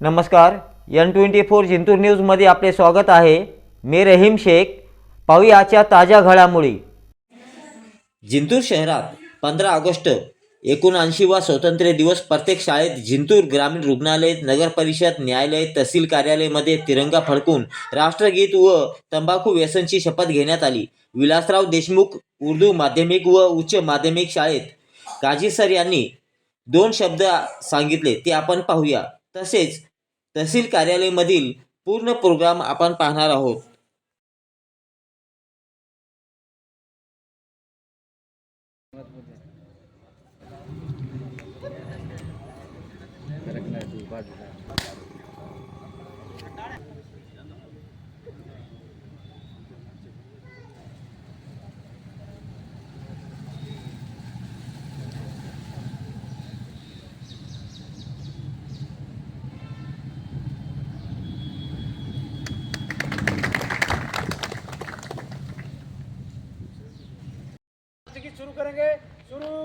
नमस्कार N twenty four Jintur न्यूजमध्ये आपले स्वागत आहे. मी रहीम शेख. पाहुयाच्या ताज्या घडामोडी. जिंतूर शहरात पंधरा ऑगस्ट एकोणऐंशीवा स्वातंत्र्य दिवस प्रत्येक शाळेत जिंतूर ग्रामीण रुग्णालय नगर परिषद न्यायालय तहसील कार्यालयामध्ये तिरंगा फडकून राष्ट्रगीत व तंबाखू व्यसनची शपथ घेण्यात आली. विलासराव देशमुख उर्दू माध्यमिक व उच्च माध्यमिक शाळेत. काजी सर यांनी दोन शब्द सांगितले ते आपण पाहूया. तसेच तहसील कार्यालयमधील पूर्ण प्रोग्राम आपण पाहणार आहोत.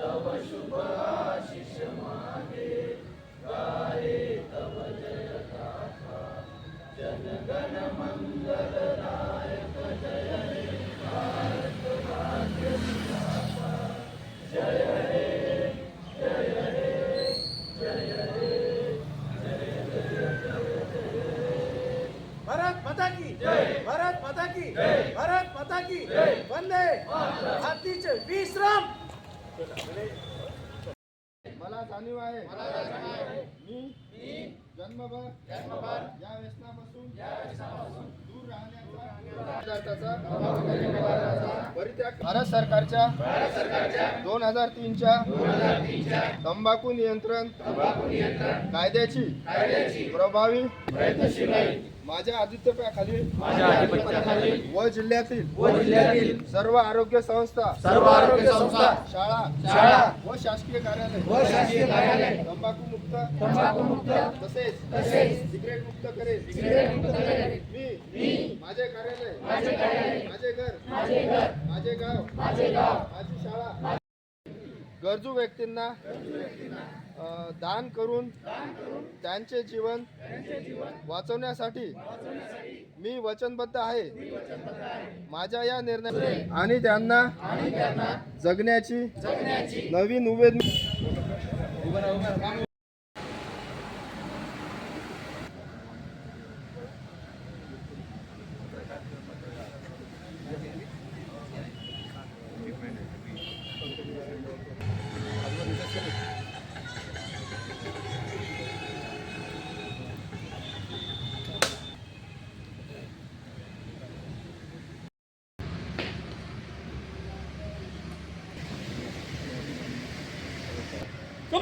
शुरू कर भारत माता की भारत माता की भारत माता की वंदे भारतीचे विश्राम. मला जाणीव आहे. मी जन्मभर या व्यसनापासून दूर राहण्याचा परित्याग भारत सरकारच्या दोन हजार तीनच्या तंबाखू नियंत्रण कायद्याची प्रभावी माझ्या आदित्यपाखाली व जिल्ह्यातील सर्व आरोग्य संस्था सर्व आरोग्य संस्था शाळा शाळा व शासकीय कार्यालय व शासकीय कार्यालय तंबाखू मुक्त तंबाखू मुक्त तसेच तसेच सिगरेट मुक्त करेल सिगरेट मुक्त करेल. मी मी माझे कार्यालय माझे कार्यालय माझे घर माझे घर माझे गाव माझे गाव माझी शाळा गरजू व्यक्तींना दान करून त्यांचे जीवन वाचवण्यासाठी मी वचनबद्ध आहे. माझ्या या निर्णय आणि त्यांना जगण्याची नवीन उमेद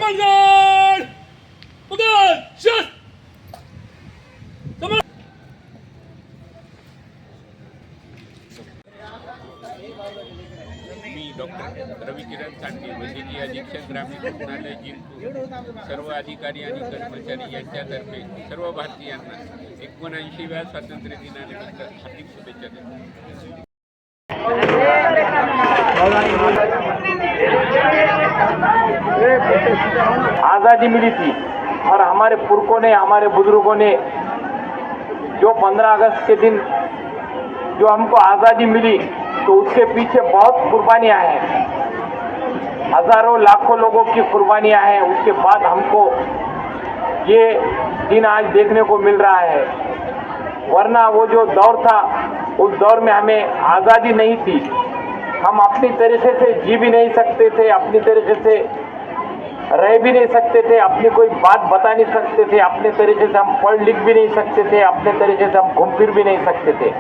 मी डॉक्टर रविकिरण चांडगे वैद्यकीय अधीक्षक ग्रामीण रुग्णालय जिंतूर. सर्व अधिकारी आणि कर्मचारी यांच्यातर्फे सर्व भारतीयांना एकोणऐंशीव्या स्वातंत्र्य दिनानिमित्त हार्दिक शुभेच्छा देतो. आज़ादी मिली थी और हमारे पुरखों ने, हमारे बुज़ुर्गों ने जो 15 अगस्त के दिन जो हमको आज़ादी मिली तो उसके पीछे बहुत कुर्बानियाँ हैं। हज़ारों, लाखों लोगों की कुर्बानियाँ हैं। उसके बाद हमको ये दिन आज देखने को मिल रहा है। वरना वो जो दौर था, उस दौर में हमें आज़ादी नहीं थी। हम अपनी तरीके से जी भी नहीं सकते थे, अपनी तरीके से रह भी नहीं सकते थे, अपनी कोई बात बता नहीं सकते थे, अपने तरीके से हम पढ़ लिख भी नहीं सकते थे, अपने तरीके से हम घूम फिर भी नहीं सकते थे।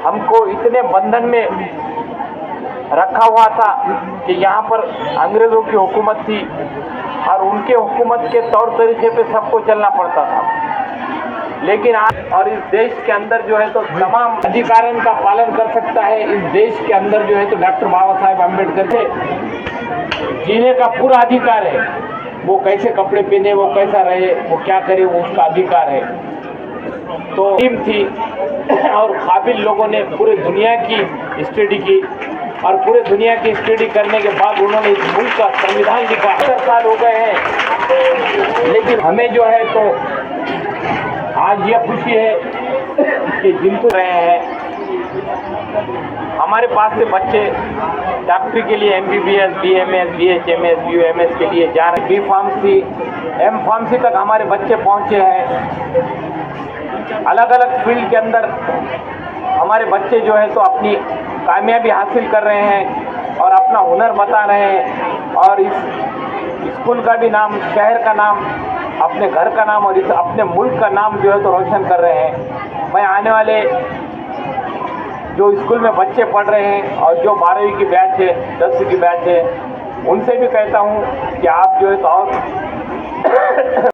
हमको इतने बंधन में रखा हुआ था कि यहाँ पर अंग्रेज़ों की हुकूमत थी और उनके हुकूमत के तौर तरीके पे सबको चलना पड़ता था। लेकिन आज और इस देश के अंदर जो है तो तमाम अधिकारों का पालन कर सकता है इस देश के अंदर जो है तो डॉक्टर बाबा साहेब अंबेडकर के। जीने का पूरा अधिकार है। वो कैसे कपड़े पहने वो कैसा रहे वो क्या करे वो उसका अधिकार है। तो टीम थी और काबिल लोगों ने पूरे दुनिया की स्टडी की और पूरे दुनिया की स्टडी करने के बाद उन्होंने इस मुल्क का संविधान लिखा। सत्तर साल हो गए हैं। लेकिन हमें जो है तो आज यह खुशी है कि जिनको रहे हैं, हमारे पास से बच्चे डॉक्टरी के लिए M B B S B M S B H M S M S के लिए जा रहे हैं। बी फार्मसी एम फार्मसी तक हमारे बच्चे पहुँचे हैं। अलग अलग फ़ील्ड के अंदर हमारे बच्चे जो है तो अपनी कामयाबी हासिल कर रहे हैं और अपना हुनर बता रहे हैं। और इस स्कूल का भी नाम, शहर का नाम अपने घर का नाम और इस अपने मुल्क का नाम जो है तो रोशन कर रहे हैं। मैं आने वाले जो स्कूल में बच्चे पढ़ रहे हैं और जो बारहवीं की बैच है, दसवीं की बैच है, उनसे भी कहता हूँ कि आप जो है तो और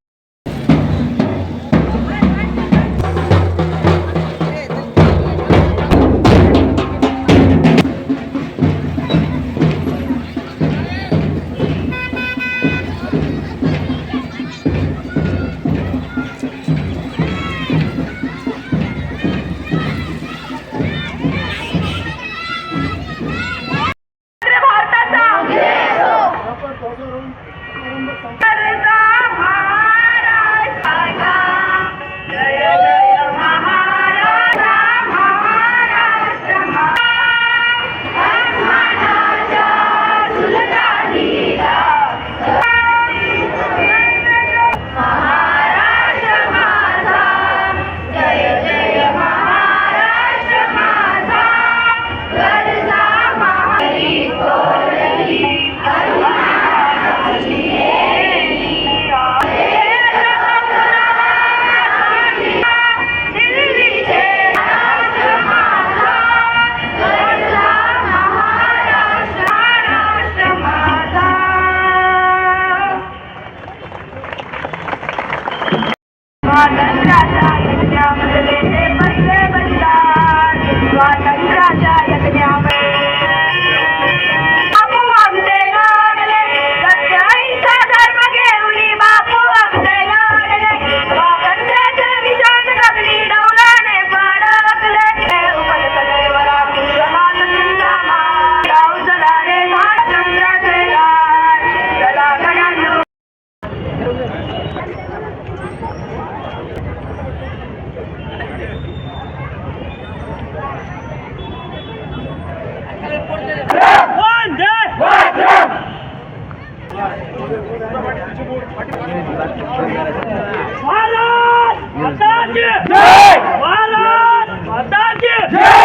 ભારત માતાજી જય!